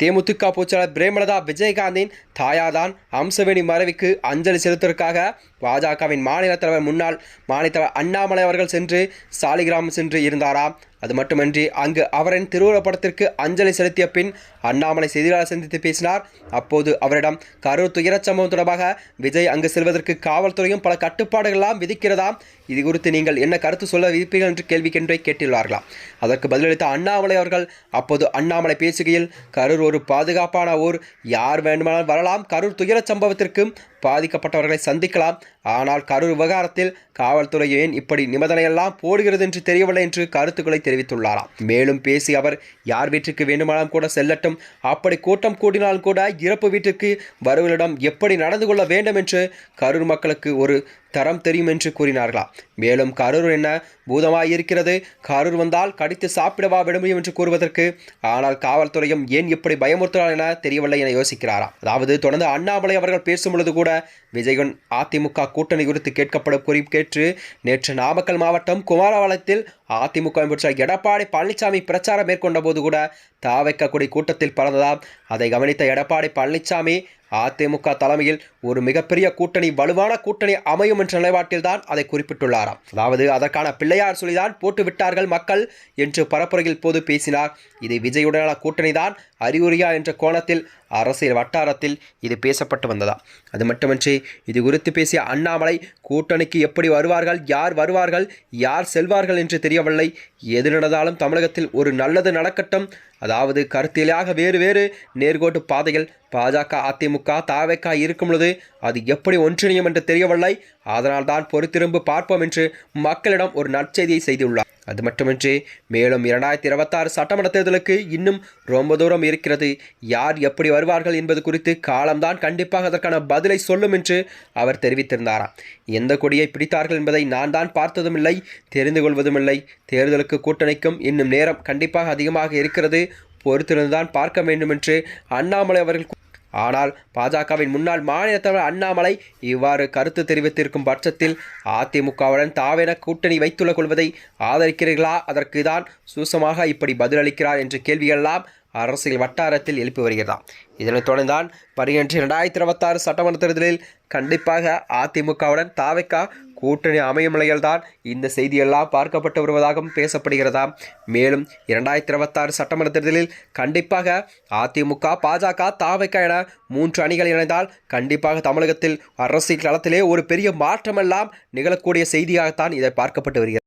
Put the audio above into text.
தேமுதிக பொதுச்செயலாளர் பிரேமலதா விஜயகாந்தின் தாயாதான் அம்சவேணி மறைவுக்கு அஞ்சலி செலுத்துவதற்காக பாஜகவின் மாநில தலைவர் முன்னாள் மாநில தலைவர் அண்ணாமலை அவர்கள் சென்று சாலிகிராமம் சென்று இருந்தாராம் அது மட்டுமின்றி அங்கு அவரின் திருவுருவப்படத்திற்கு அஞ்சலி செலுத்திய பின் அண்ணாமலை செய்தியாளர் சந்தித்து பேசினார். அப்போது அவரிடம் கரூர் துயரச் சம்பவம் தொடர்பாக விஜய் அங்கு செல்வதற்கு காவல்துறையும் பல கட்டுப்பாடுகள்லாம் விதிக்கிறதாம் இது குறித்து நீங்கள் என்ன கருத்து சொல்ல விதிப்பீர்கள் என்று கேள்வி கேட்டே கேட்டுள்ளார்களாம் அதற்கு பதிலளித்த அண்ணாமலை அவர்கள் அப்போது அண்ணாமலை பேசுகையில் கரூர் ஒரு பாதுகாப்பான ஊர். யார் வேண்டுமானால் வரலாம். கரூர் துயரச் சம்பவத்திற்கும் பாதிக்கப்பட்டவர்களை சந்திக்கலாம். ஆனால் கரூர் விவகாரத்தில் காவல்துறை ஏன் இப்படி நிபந்தனையெல்லாம் போடுகிறது என்று தெரியவில்லை என்று கருத்துக்களை தெரிவித்துள்ளாராம். மேலும் பேசி அவர் யார் வீட்டுக்கு வேண்டுமானாலும் கூட செல்லட்டும். அப்படி கூட்டம் கூட்டினாலும் கூட இறப்பு வீட்டுக்கு வருவர்களிடம் எப்படி நடந்து கொள்ள வேண்டும் என்று கரூர் மக்களுக்கு ஒரு தரம் தெரியும் என்று கூறினார்களா? மேலும் கரூர் என்ன பூதமாக இருக்கிறது கரூர் வந்தால் கடித்து சாப்பிடவா விட முடியும் என்று கூறுவதற்கு? ஆனால் காவல்துறையும் ஏன் இப்படி பயமுறுத்துகிறார் என தெரியவில்லை என யோசிக்கிறாரா? அதாவது தொடர்ந்து அண்ணாமலை அவர்கள் பேசும் பொழுது கூட விஜயன் அதிமுக கூட்டணி குறித்து கேட்கப்படும் குறிப்பேற்று நேற்று நாமக்கல் மாவட்டம் குமாரபாளையத்தில் அதிமுக அமைச்சர் எடப்பாடி பழனிசாமி பிரச்சாரம் மேற்கொண்ட போது கூட தாவைக்கக்கூடிய கூட்டத்தில் பறந்ததாம். அதை கவனித்த எடப்பாடி பழனிசாமி அதிமுக தலைமையில் ஒரு மிகப்பெரிய கூட்டணி வலுவான கூட்டணி அமையும் என்ற நிலைப்பாட்டில்தான் அதை குறிப்பிட்டுள்ளாராம். அதாவது அதற்கான பிள்ளையார் சொல்லிதான் போட்டு விட்டார்கள் மக்கள் என்று பரப்புரையில் போது பேசினார். இது விஜயுடனான கூட்டணி தான் அறிகுறியா என்ற கோணத்தில் அரசியல் வட்டாரத்தில் இது பேசப்பட்டு வந்ததா அது மட்டுமின்றி இது குறித்து பேசிய அண்ணாமலை கூட்டணிக்கு எப்படி வருவார்கள் யார் வருவார்கள் யார் செல்வார்கள் என்று முடியவில்லை எது நடந்தாலும் தமிழகத்தில் ஒரு நல்லது நடக்கட்டும். அதாவது கருத்தியலாக வேறு வேறு நேர்கோட்டு பாதைகள் பாஜக அதிமுக தாவேக்கா இருக்கும் பொழுது அது எப்படி ஒன்றிணையும் என்று தெரியவில்லை. அதனால் தான் பொறுத்திரும்பு பார்ப்போம் என்று மக்களிடம் ஒரு நற்செய்தியை செய்துள்ளார். அது மட்டுமின்றி மேலும் இரண்டாயிரத்தி இருபத்தாறு சட்டமன்ற தேர்தலுக்கு இன்னும் ரொம்ப தூரம் இருக்கிறது. யார் எப்படி வருவார்கள் என்பது குறித்து காலம்தான் கண்டிப்பாக அதற்கான பதிலை சொல்லும் என்று அவர் தெரிவித்திருந்தாராம். எந்த கொடியை பிடித்தார்கள் என்பதை நான் தான் பார்த்ததும் இல்லை தெரிந்து கொள்வதும் இல்லை தேர்தலுக்கு கூட்டணிக்கும் இன்னும் நேரம் கண்டிப்பாக அதிகமாக இருக்கிறது. பொறுத்திருந்துதான் பார்க்க வேண்டும் என்று அண்ணாமலை அவர்கள் ஆனால் பாஜகவின் முன்னாள் மாநில தலைவர் அண்ணாமலை இவ்வாறு கருத்து தெரிவித்திருக்கும் பட்சத்தில் அதிமுகவுடன் தாவென கூட்டணி வைத்துள்ள கொள்வதை ஆதரிக்கிறீர்களா? அதற்கு தான் சூசமாக இப்படி பதிலளிக்கிறார் என்ற கேள்வியெல்லாம் அரசியல் வட்டாரத்தில் எழுப்பி வருகிறதாம் இதனைத் தொடர்ந்தான் வருகின்ற இரண்டாயிரத்தி இருபத்தாறு சட்டமன்ற தேர்தலில் கண்டிப்பாக அதிமுகவுடன் தாவைக்கா கூட்டணி அமையும் நிலையில்தான் இந்த செய்தியெல்லாம் பார்க்கப்பட்டு வருவதாகவும் பேசப்படுகிறதாம் மேலும் இரண்டாயிரத்தி இருபத்தாறு சட்டமன்ற தேர்தலில் கண்டிப்பாக அதிமுக பாஜக தாவைக்கா என மூன்று அணிகள் இணைந்தால் கண்டிப்பாக தமிழகத்தில் அரசியல் களத்திலே ஒரு பெரிய மாற்றமெல்லாம் நிகழக்கூடிய செய்தியாகத்தான் இதை பார்க்கப்பட்டு வருகிறது.